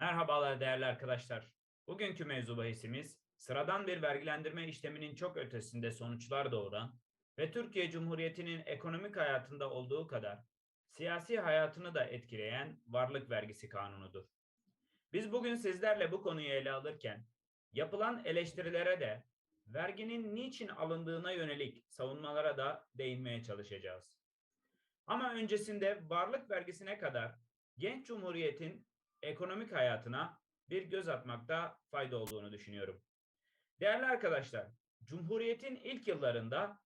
Merhabalar değerli arkadaşlar. Bugünkü mevzu bahisimiz sıradan bir vergilendirme işleminin çok ötesinde sonuçlar doğuran ve Türkiye Cumhuriyeti'nin ekonomik hayatında olduğu kadar siyasi hayatını da etkileyen varlık vergisi kanunudur. Biz bugün sizlerle bu konuyu ele alırken yapılan eleştirilere de verginin niçin alındığına yönelik savunmalara da değinmeye çalışacağız. Ama öncesinde varlık vergisine kadar genç cumhuriyetin ekonomik hayatına bir göz atmakta fayda olduğunu düşünüyorum. Değerli arkadaşlar, Cumhuriyet'in ilk yıllarında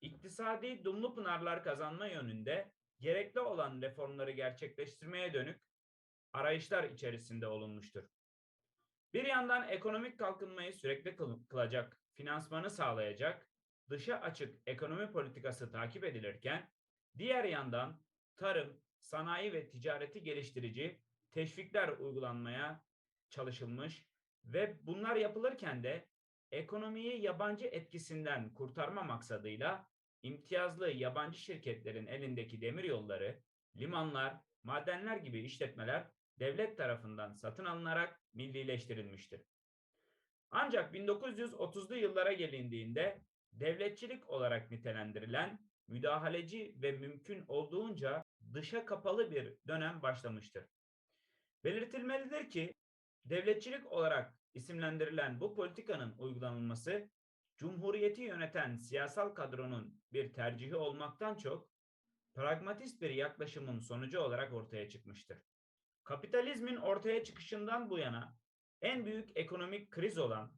iktisadi dumlu pınarlar kazanma yönünde gerekli olan reformları gerçekleştirmeye dönük arayışlar içerisinde olunmuştur. Bir yandan ekonomik kalkınmayı sürekli kıl- kılacak, finansmanı sağlayacak, dışa açık ekonomi politikası takip edilirken, diğer yandan tarım, sanayi ve ticareti geliştirici teşvikler uygulanmaya çalışılmış ve bunlar yapılırken de ekonomiyi yabancı etkisinden kurtarma maksadıyla imtiyazlı yabancı şirketlerin elindeki demir yolları, limanlar, madenler gibi işletmeler devlet tarafından satın alınarak millileştirilmiştir. Ancak 1930'lu yıllara gelindiğinde devletçilik olarak nitelendirilen müdahaleci ve mümkün olduğunca dışa kapalı bir dönem başlamıştır. Belirtilmelidir ki devletçilik olarak isimlendirilen bu politikanın uygulanılması Cumhuriyeti yöneten siyasal kadronun bir tercihi olmaktan çok pragmatist bir yaklaşımın sonucu olarak ortaya çıkmıştır. Kapitalizmin ortaya çıkışından bu yana en büyük ekonomik kriz olan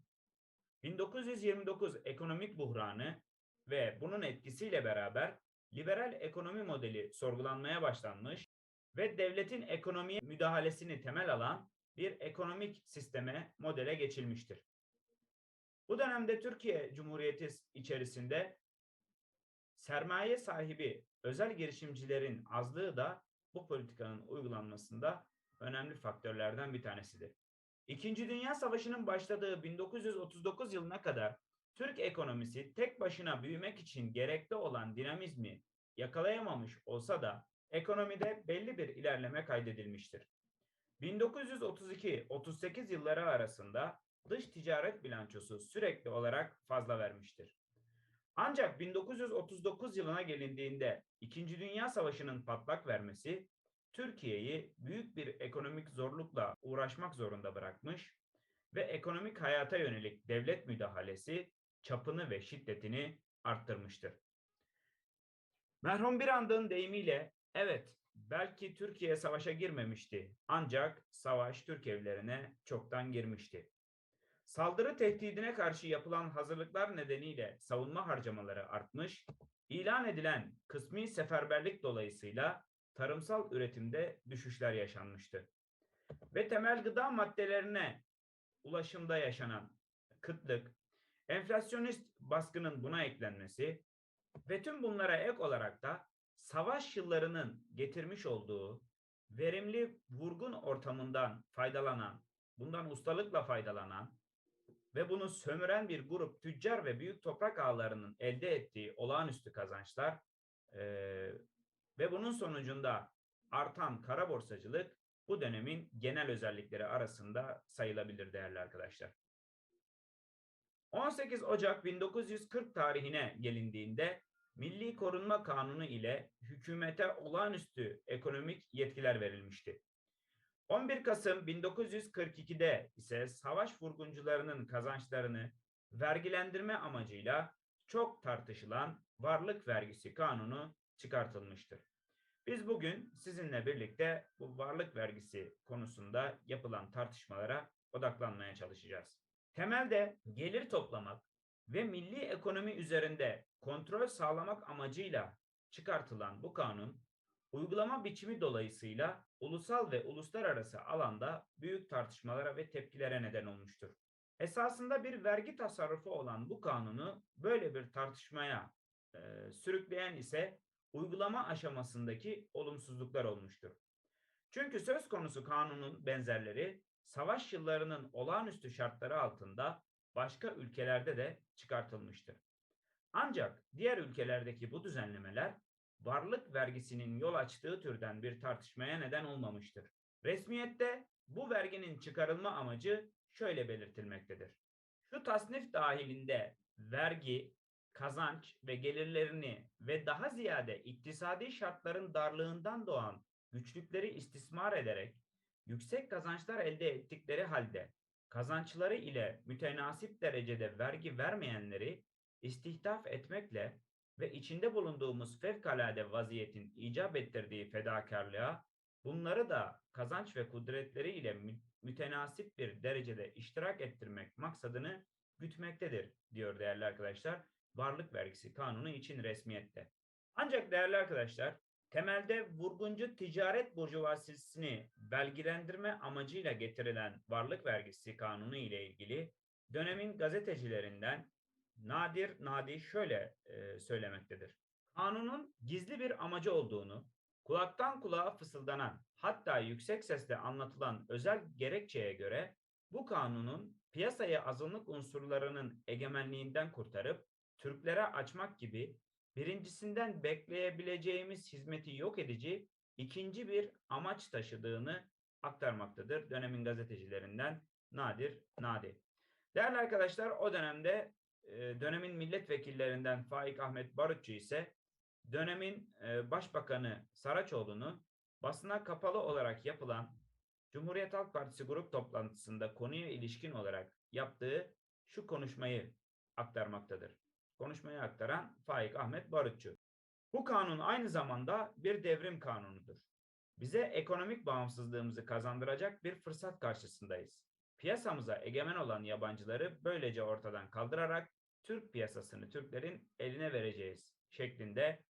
1929 ekonomik buhranı ve bunun etkisiyle beraber liberal ekonomi modeli sorgulanmaya başlanmış ve devletin ekonomiye müdahalesini temel alan bir ekonomik sisteme modele geçilmiştir. Bu dönemde Türkiye Cumhuriyeti içerisinde sermaye sahibi özel girişimcilerin azlığı da bu politikanın uygulanmasında önemli faktörlerden bir tanesidir. İkinci Dünya Savaşı'nın başladığı 1939 yılına kadar Türk ekonomisi tek başına büyümek için gerekli olan dinamizmi yakalayamamış olsa da ekonomide belli bir ilerleme kaydedilmiştir. 1932-38 yılları arasında dış ticaret bilançosu sürekli olarak fazla vermiştir. Ancak 1939 yılına gelindiğinde İkinci Dünya Savaşı'nın patlak vermesi Türkiye'yi büyük bir ekonomik zorlukla uğraşmak zorunda bırakmış ve ekonomik hayata yönelik devlet müdahalesi çapını ve şiddetini arttırmıştır. Merhum bir andığın deyimiyle evet belki Türkiye savaşa girmemişti ancak savaş Türk evlerine çoktan girmişti. Saldırı tehdidine karşı yapılan hazırlıklar nedeniyle savunma harcamaları artmış, ilan edilen kısmi seferberlik dolayısıyla tarımsal üretimde düşüşler yaşanmıştı. Ve temel gıda maddelerine ulaşımda yaşanan kıtlık, enflasyonist baskının buna eklenmesi ve tüm bunlara ek olarak da savaş yıllarının getirmiş olduğu verimli vurgun ortamından faydalanan, bundan ustalıkla faydalanan ve bunu sömüren bir grup tüccar ve büyük toprak ağlarının elde ettiği olağanüstü kazançlar eee, ve bunun sonucunda artan kara borsacılık bu dönemin genel özellikleri arasında sayılabilir değerli arkadaşlar. 18 Ocak 1940 tarihine gelindiğinde Milli Korunma Kanunu ile hükümete olağanüstü ekonomik yetkiler verilmişti. 11 Kasım 1942'de ise savaş vurguncularının kazançlarını vergilendirme amacıyla çok tartışılan varlık vergisi kanunu çıkartılmıştır. Biz bugün sizinle birlikte bu varlık vergisi konusunda yapılan tartışmalara odaklanmaya çalışacağız. Temelde gelir toplamak ve milli ekonomi üzerinde kontrol sağlamak amacıyla çıkartılan bu kanun uygulama biçimi dolayısıyla ulusal ve uluslararası alanda büyük tartışmalara ve tepkilere neden olmuştur. Esasında bir vergi tasarrufu olan bu kanunu böyle bir tartışmaya e, sürükleyen ise uygulama aşamasındaki olumsuzluklar olmuştur. Çünkü söz konusu kanunun benzerleri savaş yıllarının olağanüstü şartları altında başka ülkelerde de çıkartılmıştır. Ancak diğer ülkelerdeki bu düzenlemeler varlık vergisinin yol açtığı türden bir tartışmaya neden olmamıştır. Resmiyette bu verginin çıkarılma amacı şöyle belirtilmektedir. Şu tasnif dahilinde vergi, kazanç ve gelirlerini ve daha ziyade iktisadi şartların darlığından doğan güçlükleri istismar ederek yüksek kazançlar elde ettikleri halde kazançları ile mütenasip derecede vergi vermeyenleri istihdaf etmekle ve içinde bulunduğumuz fevkalade vaziyetin icap ettirdiği fedakarlığa bunları da kazanç ve kudretleri ile mü- mütenasip bir derecede iştirak ettirmek maksadını gütmektedir diyor değerli arkadaşlar. Varlık vergisi kanunu için resmiyette. Ancak değerli arkadaşlar temelde vurguncu ticaret burjuvazisini belgelendirme amacıyla getirilen varlık vergisi kanunu ile ilgili dönemin gazetecilerinden Nadir Nadi şöyle e, söylemektedir. Kanunun gizli bir amacı olduğunu, kulaktan kulağa fısıldanan, hatta yüksek sesle anlatılan özel gerekçeye göre bu kanunun piyasayı azınlık unsurlarının egemenliğinden kurtarıp Türklere açmak gibi birincisinden bekleyebileceğimiz hizmeti yok edici ikinci bir amaç taşıdığını aktarmaktadır dönemin gazetecilerinden Nadir Nadi. Değerli arkadaşlar o dönemde e, dönemin milletvekillerinden Faik Ahmet Barutçu ise dönemin e, başbakanı Saraçoğlu'nu basına kapalı olarak yapılan Cumhuriyet Halk Partisi grup toplantısında konuya ilişkin olarak yaptığı şu konuşmayı aktarmaktadır. Konuşmayı aktaran Faik Ahmet Barutçu. Bu kanun aynı zamanda bir devrim kanunudur. Bize ekonomik bağımsızlığımızı kazandıracak bir fırsat karşısındayız. Piyasamıza egemen olan yabancıları böylece ortadan kaldırarak Türk piyasasını Türklerin eline vereceğiz şeklinde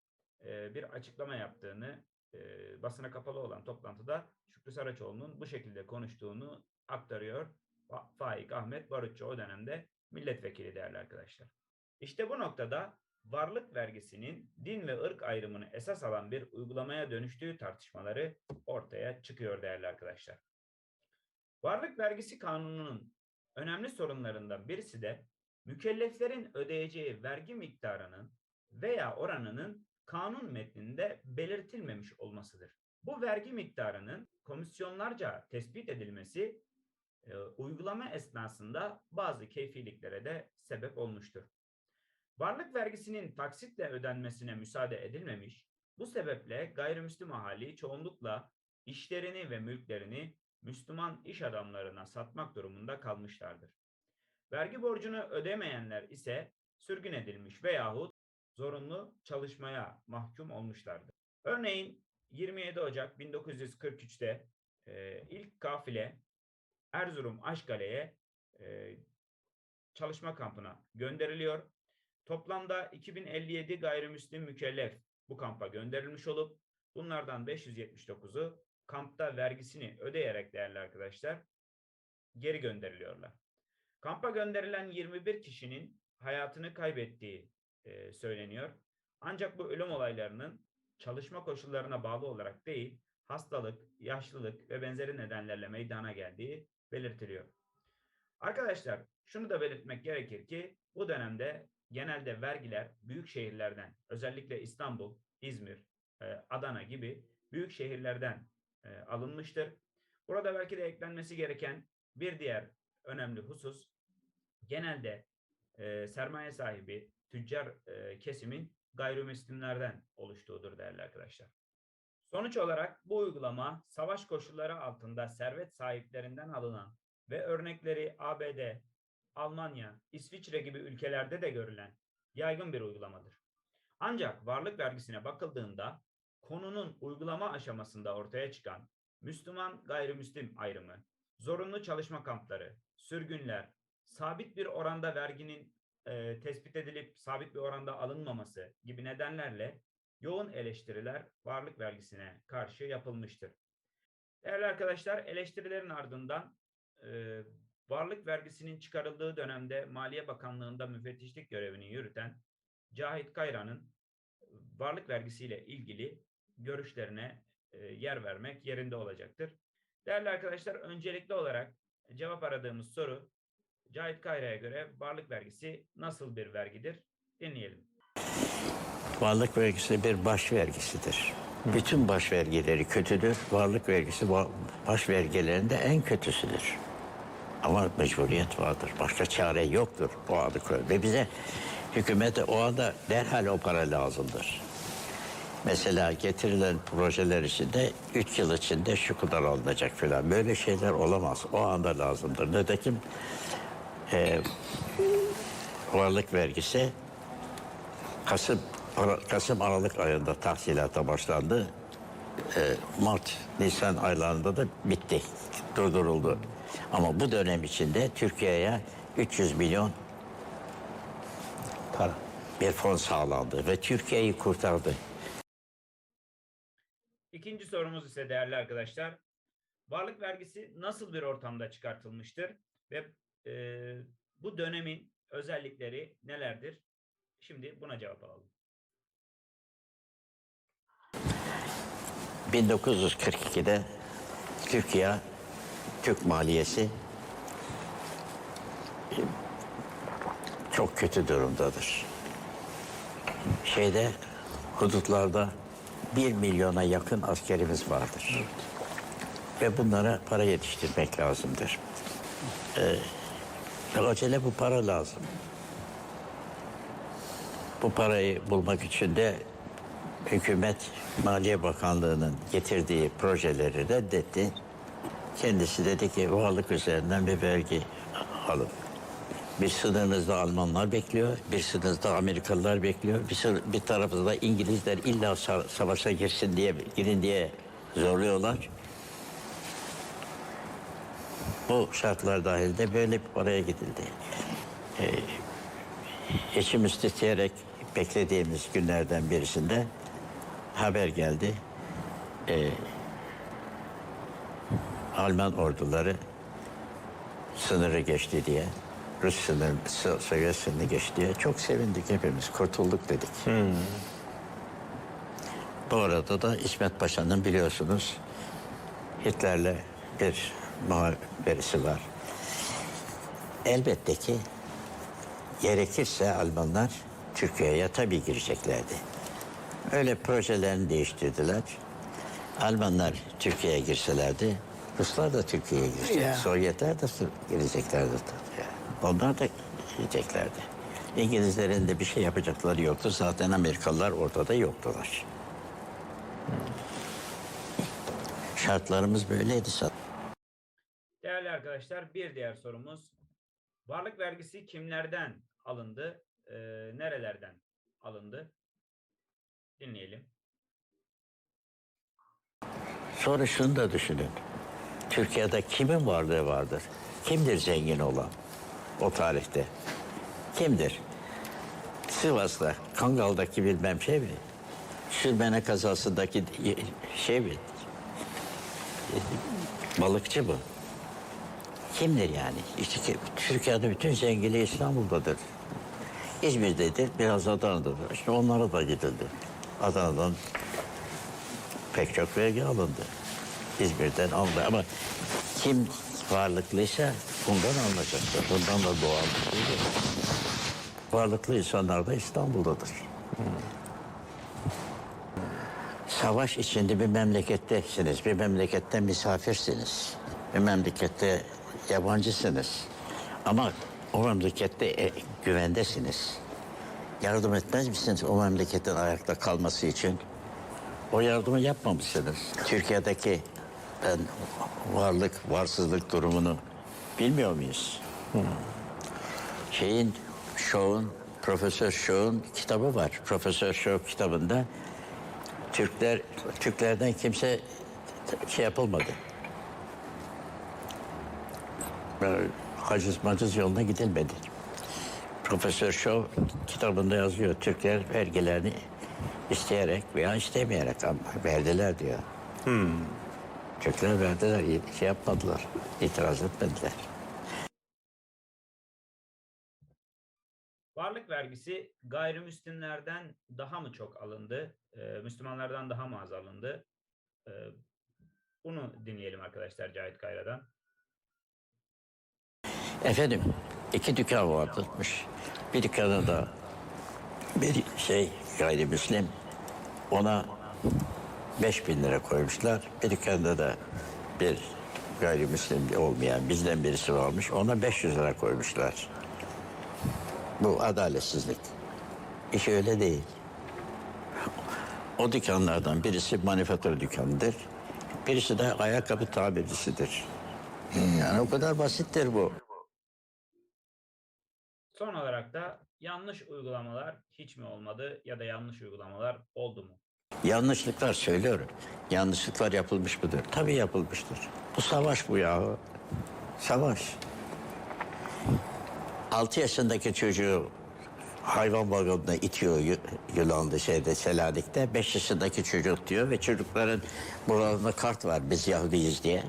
e, bir açıklama yaptığını e, basına kapalı olan toplantıda Şükrü Saraçoğlu'nun bu şekilde konuştuğunu aktarıyor. Fa- Faik Ahmet Barutçu o dönemde milletvekili değerli arkadaşlar. İşte bu noktada varlık vergisinin din ve ırk ayrımını esas alan bir uygulamaya dönüştüğü tartışmaları ortaya çıkıyor değerli arkadaşlar. Varlık vergisi kanununun önemli sorunlarından birisi de mükelleflerin ödeyeceği vergi miktarının veya oranının kanun metninde belirtilmemiş olmasıdır. Bu vergi miktarının komisyonlarca tespit edilmesi e, uygulama esnasında bazı keyfiliklere de sebep olmuştur. Varlık vergisinin taksitle ödenmesine müsaade edilmemiş, bu sebeple gayrimüslim ahali çoğunlukla işlerini ve mülklerini Müslüman iş adamlarına satmak durumunda kalmışlardır. Vergi borcunu ödemeyenler ise sürgün edilmiş veyahut zorunlu çalışmaya mahkum olmuşlardır. Örneğin 27 Ocak 1943'te e, ilk kafile Erzurum Aşkale'ye e, çalışma kampına gönderiliyor. Toplamda 2057 gayrimüslim mükellef bu kampa gönderilmiş olup bunlardan 579'u kampta vergisini ödeyerek değerli arkadaşlar geri gönderiliyorlar. Kampa gönderilen 21 kişinin hayatını kaybettiği e, söyleniyor. Ancak bu ölüm olaylarının çalışma koşullarına bağlı olarak değil, hastalık, yaşlılık ve benzeri nedenlerle meydana geldiği belirtiliyor. Arkadaşlar şunu da belirtmek gerekir ki bu dönemde genelde vergiler büyük şehirlerden özellikle İstanbul, İzmir, e, Adana gibi büyük şehirlerden e, alınmıştır. Burada belki de eklenmesi gereken bir diğer önemli husus genelde e, sermaye sahibi tüccar kesimin gayrimüslimlerden oluştuğudur değerli arkadaşlar. Sonuç olarak bu uygulama savaş koşulları altında servet sahiplerinden alınan ve örnekleri ABD, Almanya, İsviçre gibi ülkelerde de görülen yaygın bir uygulamadır. Ancak varlık vergisine bakıldığında konunun uygulama aşamasında ortaya çıkan Müslüman gayrimüslim ayrımı, zorunlu çalışma kampları, sürgünler, sabit bir oranda verginin e, tespit edilip sabit bir oranda alınmaması gibi nedenlerle yoğun eleştiriler varlık vergisine karşı yapılmıştır. Değerli arkadaşlar eleştirilerin ardından e, varlık vergisinin çıkarıldığı dönemde Maliye Bakanlığı'nda müfettişlik görevini yürüten Cahit Kayran'ın varlık vergisiyle ilgili görüşlerine e, yer vermek yerinde olacaktır. Değerli arkadaşlar öncelikli olarak cevap aradığımız soru Cahit Kayra'ya göre varlık vergisi nasıl bir vergidir? Dinleyelim. Varlık vergisi bir baş vergisidir. Bütün baş vergileri kötüdür. Varlık vergisi baş vergilerinde en kötüsüdür. Ama mecburiyet vardır. Başka çare yoktur o adı koy- Ve bize hükümete o anda derhal o para lazımdır. Mesela getirilen projeler içinde 3 yıl içinde şu kadar alınacak falan. Böyle şeyler olamaz. O anda lazımdır. Nitekim e, varlık vergisi Kasım Kasım Aralık ayında tahsilata başlandı. E, Mart Nisan aylarında da bitti. Durduruldu. Ama bu dönem içinde Türkiye'ye 300 milyon para bir fon sağlandı ve Türkiye'yi kurtardı. İkinci sorumuz ise değerli arkadaşlar. Varlık vergisi nasıl bir ortamda çıkartılmıştır ve e, bu dönemin özellikleri nelerdir? Şimdi buna cevap alalım. 1942'de Türkiye, Türk maliyesi e, çok kötü durumdadır. Şeyde, hudutlarda bir milyona yakın askerimiz vardır. Ve bunlara para yetiştirmek lazımdır. Ee, acele bu para lazım. Bu parayı bulmak için de hükümet Maliye Bakanlığı'nın getirdiği projeleri reddetti. Kendisi dedi ki varlık üzerinden bir vergi alın. Bir sınırınızda Almanlar bekliyor, bir sınırınızda Amerikalılar bekliyor, bir, sınır, bir tarafında İngilizler illa sa- savaşa girsin diye girin diye zorluyorlar. Bu şartlar dahilinde böyle bir paraya gidildi. İçimiz titreyerek beklediğimiz günlerden birisinde haber geldi. Ee, Alman orduları sınırı geçti diye, Rus sınır, So- Sovyet sınırı geçti diye çok sevindik hepimiz, kurtulduk dedik. Bu arada da İsmet Paşa'nın biliyorsunuz Hitler'le bir muhaberesi var. Elbette ki gerekirse Almanlar Türkiye'ye tabii gireceklerdi. Öyle projelerini değiştirdiler. Almanlar Türkiye'ye girselerdi, Ruslar da Türkiye'ye girecek. Ya. Sovyetler de gireceklerdi. tabii. Onlar da gireceklerdi. İngilizlerin de bir şey yapacakları yoktu. Zaten Amerikalılar ortada yoktular. Şartlarımız böyleydi zaten. Değerli arkadaşlar bir diğer sorumuz. Varlık vergisi kimlerden alındı? e, nerelerden alındı? Dinleyelim. Sonra şunu da düşünün. Türkiye'de kimin varlığı vardır? Kimdir zengin olan o tarihte? Kimdir? Sivas'ta, Kangal'daki bilmem şey mi? Sürmene kazasındaki şey mi? Balıkçı bu. Kimdir yani? İşte ki- Türkiye'de bütün zenginliği İstanbul'dadır. İzmir'dedir, biraz Adana'dadır. İşte onlara da gidildi. Adana'dan pek çok vergi alındı. İzmir'den alındı ama kim varlıklıysa bundan alınacaktır. Bundan da doğal bir şey. Varlıklı insanlar da İstanbul'dadır. Savaş içinde bir memlekettesiniz, bir memlekette misafirsiniz. Bir memlekette yabancısınız. Ama o memlekette e, güvendesiniz. Yardım etmez misiniz o memleketin ayakta kalması için? O yardımı yapmamışsınız. Türkiye'deki ben varlık, varsızlık durumunu bilmiyor muyuz? Şeyin, Shaw'un, Profesör Shaw'un kitabı var. Profesör Shaw kitabında Türkler, Türklerden kimse şey yapılmadı. Böyle haciz maciz yoluna gidilmedi. Profesör Shaw kitabında yazıyor. Türkler vergilerini isteyerek veya istemeyerek verdiler diyor. Türkler verdiler, şey yapmadılar, itiraz etmediler. Varlık vergisi gayrimüslimlerden daha mı çok alındı? e, Müslümanlardan daha mı az alındı? E, bunu dinleyelim arkadaşlar Cahit Kayra'dan. Efendim, iki dükkan varmış. Bir dükkanı da bir şey gayrimüslim ona 5000 lira koymuşlar. Bir dükkanda da bir gayrimüslim olmayan bizden birisi varmış. Ona 500 lira koymuşlar. Bu adaletsizlik. İş öyle değil. O dükkanlardan birisi manifatur dükkanıdır. Birisi de ayakkabı tabircisidir. Yani o kadar basittir bu. Son olarak da yanlış uygulamalar hiç mi olmadı ya da yanlış uygulamalar oldu mu? Yanlışlıklar söylüyorum. Yanlışlıklar yapılmış mıdır? Tabii yapılmıştır. Bu savaş bu ya. Savaş. 6 yaşındaki çocuğu hayvan vagonuna itiyor Y- Yunanlı şeyde Selanik'te. 5 yaşındaki çocuk diyor ve çocukların buralarında kart var biz Yahudiyiz diye.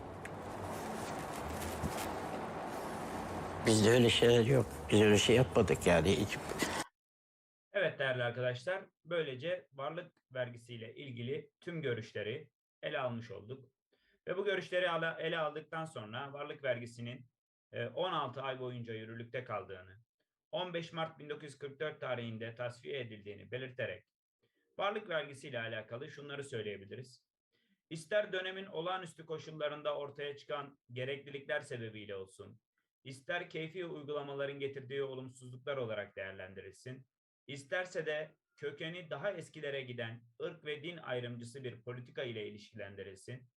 Bizde öyle şeyler yok. Biz öyle şey yapmadık yani. Değerli arkadaşlar, böylece varlık vergisiyle ilgili tüm görüşleri ele almış olduk. Ve bu görüşleri ele aldıktan sonra varlık vergisinin e, 16 ay boyunca yürürlükte kaldığını, 15 Mart 1944 tarihinde tasfiye edildiğini belirterek varlık vergisiyle alakalı şunları söyleyebiliriz. İster dönemin olağanüstü koşullarında ortaya çıkan gereklilikler sebebiyle olsun, ister keyfi uygulamaların getirdiği olumsuzluklar olarak değerlendirilsin, İsterse de kökeni daha eskilere giden ırk ve din ayrımcısı bir politika ile ilişkilendirilsin.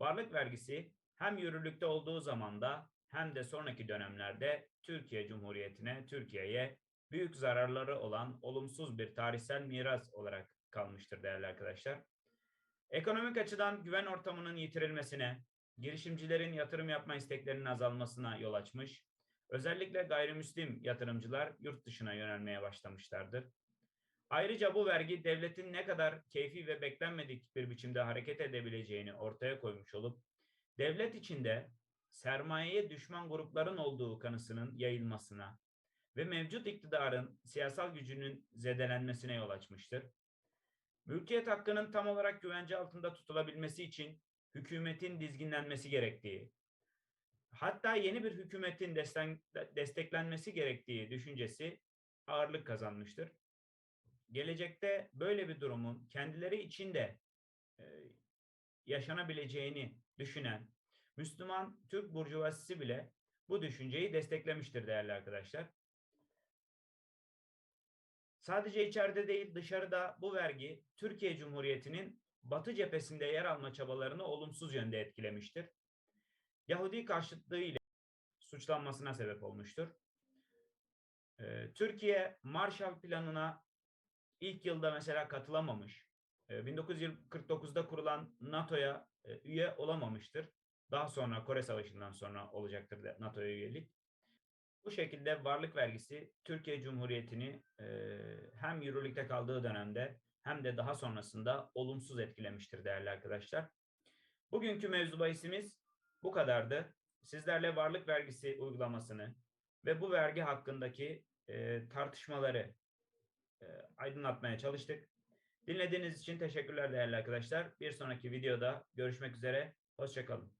Varlık vergisi hem yürürlükte olduğu zamanda hem de sonraki dönemlerde Türkiye Cumhuriyeti'ne, Türkiye'ye büyük zararları olan olumsuz bir tarihsel miras olarak kalmıştır değerli arkadaşlar. Ekonomik açıdan güven ortamının yitirilmesine, girişimcilerin yatırım yapma isteklerinin azalmasına yol açmış, Özellikle gayrimüslim yatırımcılar yurt dışına yönelmeye başlamışlardır. Ayrıca bu vergi devletin ne kadar keyfi ve beklenmedik bir biçimde hareket edebileceğini ortaya koymuş olup devlet içinde sermayeye düşman grupların olduğu kanısının yayılmasına ve mevcut iktidarın siyasal gücünün zedelenmesine yol açmıştır. Mülkiyet hakkının tam olarak güvence altında tutulabilmesi için hükümetin dizginlenmesi gerektiği, hatta yeni bir hükümetin destek, desteklenmesi gerektiği düşüncesi ağırlık kazanmıştır. Gelecekte böyle bir durumun kendileri için de e, yaşanabileceğini düşünen Müslüman Türk burjuvazisi bile bu düşünceyi desteklemiştir değerli arkadaşlar. Sadece içeride değil dışarıda bu vergi Türkiye Cumhuriyeti'nin Batı cephesinde yer alma çabalarını olumsuz yönde etkilemiştir. Yahudi karşıtlığı ile suçlanmasına sebep olmuştur. Ee, Türkiye Marshall Planı'na ilk yılda mesela katılamamış. Ee, 1949'da kurulan NATO'ya e, üye olamamıştır. Daha sonra Kore Savaşı'ndan sonra olacaktır NATO'ya üyelik. Bu şekilde varlık vergisi Türkiye Cumhuriyeti'ni e, hem yürürlükte kaldığı dönemde hem de daha sonrasında olumsuz etkilemiştir değerli arkadaşlar. Bugünkü mevzu bahisimiz bu kadardı. Sizlerle varlık vergisi uygulamasını ve bu vergi hakkındaki e, tartışmaları e, aydınlatmaya çalıştık. Dinlediğiniz için teşekkürler değerli arkadaşlar. Bir sonraki videoda görüşmek üzere. Hoşçakalın.